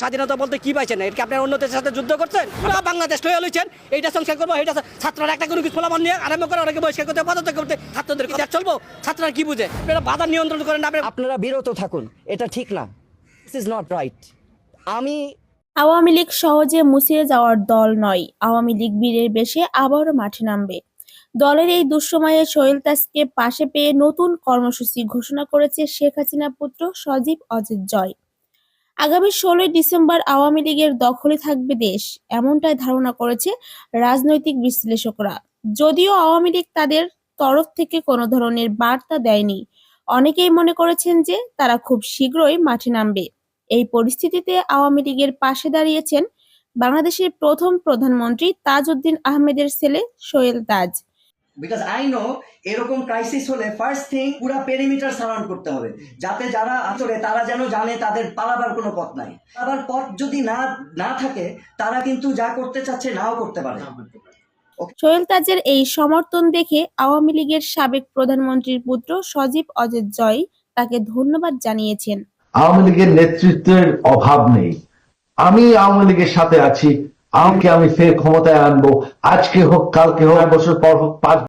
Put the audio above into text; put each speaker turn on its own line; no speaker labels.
স্বাধীনতা বলতে কি পাইছেন? এটা কি আপনার অন্য দেশের সাথে যুদ্ধ করছেন? পুরো বাংলাদেশ লয়ে লইছেন? এইটা সংস্কার করব এইটা ছাত্ররা একটা কোনো কিছু ফলাফল নিয়ে আরম্ভ করে অনেকে বহিষ্কার করতে পদত্যাগ করতে ছাত্রদের কথা চলবো। ছাত্ররা কি বুঝে? আপনারা বাধা নিয়ন্ত্রণ করেন না আপনারা
বিরত থাকুন এটা ঠিক না। দিস ইজ নট রাইট আমি
আওয়ামী লীগ সহজে মুছিয়ে যাওয়ার দল নয়। আওয়ামী লীগ বীরের বেশে আবারও মাঠে নামবে। দলের এই দুঃসময়ে সোহেল তাজকে পাশে পেয়ে নতুন কর্মসূচি ঘোষণা করেছে শেখ হাসিনা পুত্র সজীব অজিত জয়। আগামী ষোলোই ডিসেম্বর আওয়ামী লীগের দখলে থাকবে দেশ, এমনটাই ধারণা করেছে রাজনৈতিক বিশ্লেষকরা। যদিও আওয়ামী লীগ তাদের তরফ থেকে কোনো ধরনের বার্তা দেয়নি, অনেকেই মনে করেছেন যে তারা খুব শীঘ্রই মাঠে নামবে। এই পরিস্থিতিতে আওয়ামী লীগের পাশে দাঁড়িয়েছেন বাংলাদেশের প্রথম প্রধানমন্ত্রী তাজউদ্দিন আহমেদের ছেলে Sohel Taj.
Because I know এরকম ক্রাইসিস হলে ফার্স্ট থিং পুরো পেরিমিটার সারাউন্ড করতে হবে। যাতে যারা আসলে তারা যেন জানে তাদের পালাবার কোনো পথ নাই। পালাবার পথ যদি না না থাকে তারা কিন্তু যা করতে চাচ্ছে নাও করতে পারে।
সোহেল তাজের এই সমর্থন দেখে আওয়ামী লীগের সাবেক প্রধানমন্ত্রীর পুত্র সজীব অজিত জয় তাকে ধন্যবাদ জানিয়েছেন।
আওয়ামী লীগের নেতৃত্বের অভাব নেই। আমি আওয়ামী লীগের সাথে আছি। আমাকে আমি ফের ক্ষমতায় আনব। আজকে হোক কালকে হোক এক বছর পর হোক পাঁচ